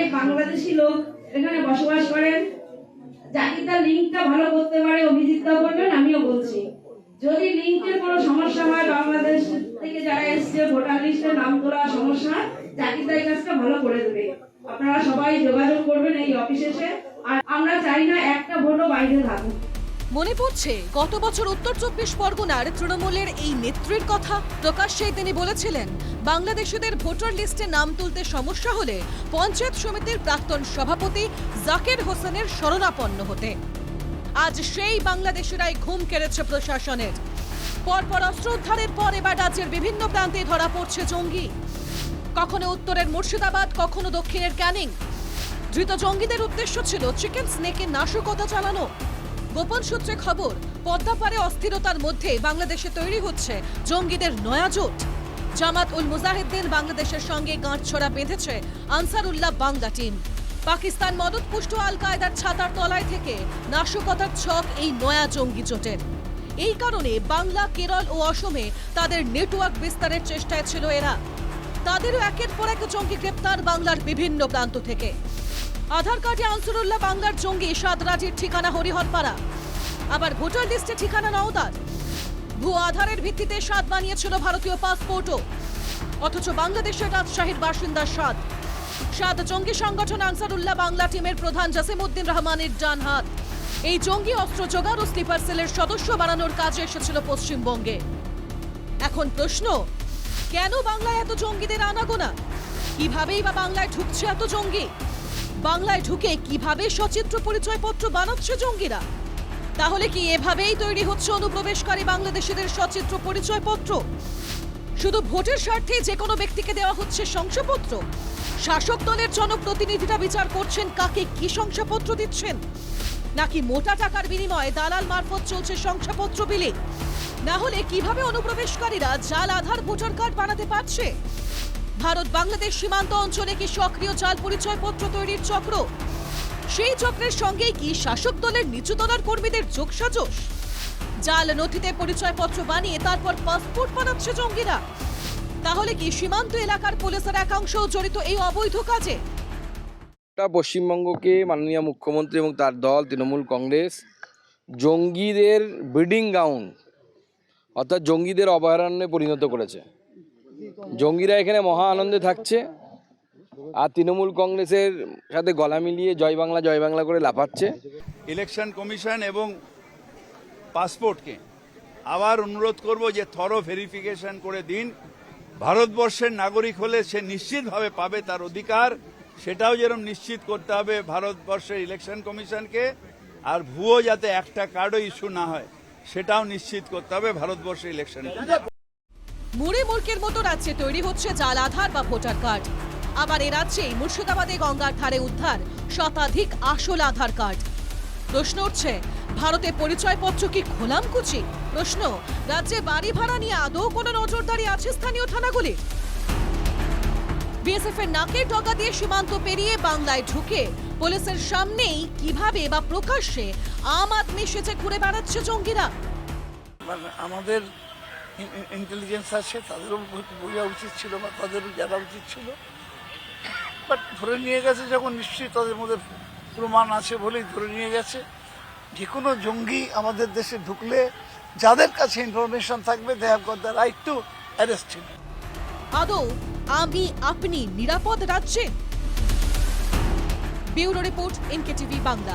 অনেক বাংলাদেশি লোক এখানে বসবাস করেন। জাকিরদার লিঙ্কটা ভালো করতে পারে অভিজিৎটা বলবেন, আমিও বলছি। যদি লিঙ্কের কোনো সমস্যা হয়, বাংলাদেশ থেকে যারা এসছে, ভোটার লিস্টে নাম করা সমস্যা জাকিরদা এই কাজটা ভালো করে দেবে। আপনারা সবাই যোগাযোগ করবেন এই অফিসে এসে। আর আমরা চাই না একটা ভোটও বাইরে থাকুক। মনে পড়ছে, গত বছর উত্তর চব্বিশ পরগনার তৃণমূলের এই নেত্রীর কথা? প্রকাশ্যেই তিনি বলেছিলেন, বাংলাদেশিদের ভোটার লিস্টে নাম তুলতে সমস্যা হলে পঞ্চায়েত সমিতির প্রাক্তন সভাপতি জাকের হোসেনের শরণাপন্ন হতে। আজ সেই বাংলাদেশিরাই ঘুম কেড়েছে প্রশাসনের। পরপর অস্ত্র উদ্ধারের পর এবার রাজ্যের বিভিন্ন প্রান্তে ধরা পড়ছে জঙ্গি। কখনো উত্তরের মুর্শিদাবাদ, কখনো দক্ষিণের ক্যানিং। ধৃত জঙ্গিদের উদ্দেশ্য ছিল চিকেন স্নেকের নাশকতা চালানো। গোপন সূত্রে খবর, পদ্মাপাড়ে অস্থিরতার মধ্যে বাংলাদেশে তৈরি হচ্ছে জঙ্গিদের নয়া জোট। জামাত উল মুজাহিদ্দিন বাংলাদেশের সঙ্গে গাঁটছড়া বেঁধেছে আনসারুল্লাহ বাংলা টিম। পাকিস্তান মদতপুষ্ট আল কায়দার ছাতার তলায় থেকে নাশকতার ছক এই নয়া জঙ্গি জোটের। এই কারণে বাংলা, কেরল ও অসমে তাদের নেটওয়ার্ক বিস্তারের চেষ্টায় ছিল এরা। তাদেরও একের পর এক জঙ্গি গ্রেপ্তার বাংলার বিভিন্ন প্রান্ত থেকে। আধার কার্ডে আনসুরুল্লাহ বাংলার জঙ্গি সাদরাজির ঠিকানা হরিহরপাড়া। আবার ভোটার লিস্টে ঠিকানা নওদার ভুয়া আধারের ভিত্তিতে স্বাদ বানিয়েছিল ভারতীয় পাসপোর্টও। অথচ বাংলাদেশের রাজশাহীর বাসিন্দা স্বাদ। স্বাদ জঙ্গি সংগঠন আনসারুল্লাহ বাংলা টিমের প্রধান জাসিমউদ্দিন রহমানের ডান হাত। এই জঙ্গি অস্ত্র জোগাড় ও স্লিপার সেলের সদস্য বানানোর কাজে এসেছিল পশ্চিমবঙ্গে। এখন প্রশ্ন, কেন বাংলায় এত জঙ্গিদের আনাগোনা? কিভাবেই বা বাংলায় ঢুকছে এত জঙ্গি? বাংলায় ঢুকে কীভাবে সচিত্র পরিচয়পত্র বানাচ্ছে জঙ্গিরা? তাহলে কি এভাবেই তৈরি হচ্ছে অনুপ্রবেশকারী বাংলাদেশিদের সচিত্র পরিচয়পত্র? শুধু ভোটের স্বার্থে যে কোনো ব্যক্তিকে দেওয়া হচ্ছে শংসাপত্র? শাসক দলের জনপ্রতিনিধিরা বিচার করছেন কাকে কি শংসাপত্র দিচ্ছেন? নাকি মোটা টাকার বিনিময়ে দালাল মারফত চলছে শংসাপত্র বিলি? না হলে কীভাবে অনুপ্রবেশকারীরা জাল, আধার, ভোটার কার্ড বানাতে পারছে? ভারত বাংলাদেশ সীমান্ত অঞ্চলে কি সক্রিয় জাল পরিচয়পত্র তৈরির চক্র। সেই চক্রের সঙ্গেই কি শাসক দলের নিচুতলার কর্মীদের যোগসাজশ? জাল নথিতে পরিচয়পত্র বানিয়ে তারপর পাসপোর্ট বানাচ্ছে জঙ্গিরা। তাহলে কি সীমান্ত এলাকার পুলিশের একাংশ জড়িত এই অবৈধ কাজে? পশ্চিমবঙ্গকে মাননীয় মুখ্যমন্ত্রী এবং তার দল, তৃণমূল কংগ্রেস, জঙ্গিদের ব্রিডিং গ্রাউন্ড অর্থাৎ জঙ্গিদের অভয়ারণ্যে পরিণত করেছে। জঙ্গিরা এখানে মহা আনন্দে থাকছে। আর তৃণমূল কংগ্রেসের সাথে গলা মিলিয়ে জয় বাংলা জয় বাংলা করে লাফাচ্ছে। ইলেকশন কমিশন এবং পাসপোর্টকে আবার অনুরোধ করব যে থরো ভেরিফিকেশন করে দিন। ভারতবর্ষের নাগরিক হলে সে নিশ্চিতভাবে পাবে তার অধিকার। সেটাও যেরকম নিশ্চিত করতে হবে ভারতবর্ষের ইলেকশন কমিশনকে। আর ভুয়ো যাতে একটা কার্ডও ইস্যু না হয়, সেটাও নিশ্চিত করতে হবে ভারতবর্ষের ইলেকশন মুড়ে মুড়কের মতো রাজ্যে তৈরি হচ্ছে জাল আধার বা ভোটার কার্ড। আবার এ রাজ্যেই মুর্শিদাবাদে গঙ্গার ধারে উদ্ধার শতাধিক আসল আধার কার্ড। প্রশ্ন উঠছে, ভারতে পরিচয়পত্র কি খোলাম কুচি প্রশ্ন, রাজ্যে বাড়ি ভাড়া নিয়ে আদৌ কোনো নজরদারি আছে স্থানীয় থানাগুলির? বিএসএফ এর নাকের ডগা দিয়ে সীমান্ত পেরিয়ে বাংলায় ঢুকে পুলিশের সামনেই কীভাবে বা প্রকাশ্যে আম আদমি সেচে ঘুরে বেড়াচ্ছে জঙ্গিরা? মানে আমাদের ইন্টেলিজেন্স আছে, তাদেরও বোঝা উচিত ছিল বা তাদেরও জানা উচিত ছিল। বাট ধরে নিয়ে গেছে যখন নিশ্চয়ই তাদের মধ্যে প্রমাণ আছে বলেই ধরে নিয়ে গেছে। যে কোনো জঙ্গি আমাদের দেশে ঢুকলে যাদের কাছে ইনফরমেশন থাকবে they have got the right to arrest him আদৌ আমি আপনি নিরাপদ রাজ্যে? Bureau report NK TV Bangla.